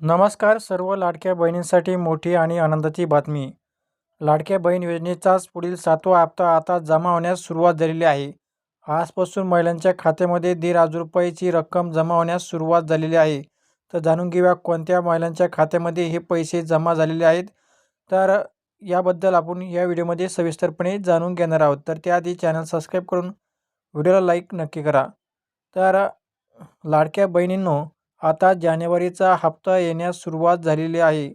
नमस्कार सर्व लाडक्या बहिणींसाठी मोठी आणि आनंदाची बातमी. लाडक्या बहीण योजनेचाच पुढील सातवा हप्ता आता जमा होण्यास सुरुवात झालेली आहे. आजपासून महिलांच्या खात्यामध्ये दीड हजार रुपयाची रक्कम जमा होण्यास सुरुवात झालेली आहे. तर जाणून घेऊया कोणत्या महिलांच्या खात्यामध्ये हे पैसे जमा झालेले आहेत. तर याबद्दल आपण या व्हिडिओमध्ये सविस्तरपणे जाणून घेणार आहोत. तर त्याआधी चॅनल सबस्क्राईब करून व्हिडिओला लाईक नक्की करा. तर लाडक्या बहिणींनो आता जानेवारीचा हप्ता येण्यास सुरुवात झालेली आहे.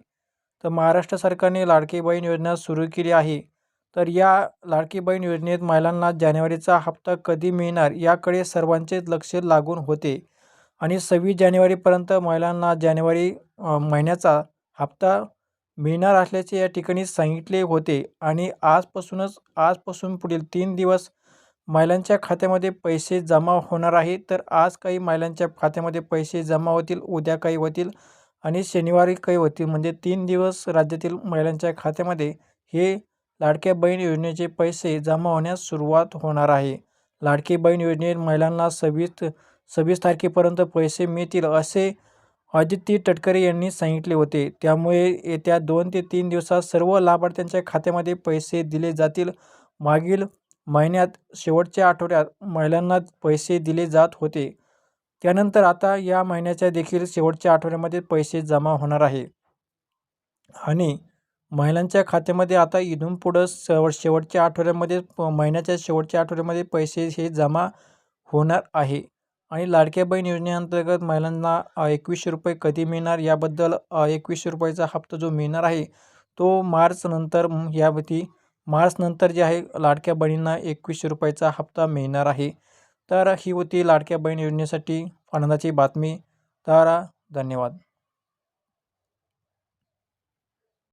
तर महाराष्ट्र सरकारने लाडकी बहीण योजना सुरू केली आहे. तर या लाडकी बहीण योजनेत महिलांना जानेवारीचा हप्ता कधी मिळणार याकडे सर्वांचेच लक्ष लागून होते. आणि सव्वीस जानेवारीपर्यंत महिलांना जानेवारी महिन्याचा हप्ता मिळणार असल्याचे या ठिकाणी सांगितले होते. आणि आजपासूनच आजपासून पुढील तीन दिवस महिलांच्या खात्यामध्ये पैसे जमा होणार आहे तर आज काही महिलांच्या खात्यामध्ये पैसे जमा होतील उद्या काही होतील आणि शनिवारी काही होतील. म्हणजे तीन दिवस राज्यातील महिलांच्या खात्यामध्ये हे लाडक्या बहीण योजनेचे पैसे जमा होण्यास सुरुवात होणार आहे. लाडकी बहीण योजनेत महिलांना सव्वीस सव्वीस तारखेपर्यंत पैसे मिळतील असे आदित्य तटकरे यांनी सांगितले होते. त्यामुळे येत्या दोन ते तीन दिवसात सर्व लाभार्थ्यांच्या खात्यामध्ये पैसे दिले जातील. मागील महिन्यात शेवटच्या आठवड्यात महिलांना पैसे दिले जात होते. त्यानंतर आता या महिन्याच्या देखील शेवटच्या आठवड्यामध्ये पैसे जमा होणार आहे. आणि महिलांच्या खात्यामध्ये आता इथून पुढं शेवट शेवटच्या आठवड्यामध्ये महिन्याच्या शेवटच्या आठवड्यामध्ये पैसे हे जमा होणार आहे. आणि लाडक्या बहीण योजनेअंतर्गत महिलांना एकवीसशे रुपये कधी मिळणार याबद्दल एकवीसशे रुपयाचा हप्ता जो मिळणार आहे तो मार्च नंतर मार्चनंतर मार्च नंतर जे आहे लाडक्या बहिणींना एकवीसशे रुपयाचा हप्ता मिळणार आहे. तर ही होती लाडक्या बहीण योजनेसाठी आनंदाची बातमी. तर धन्यवाद.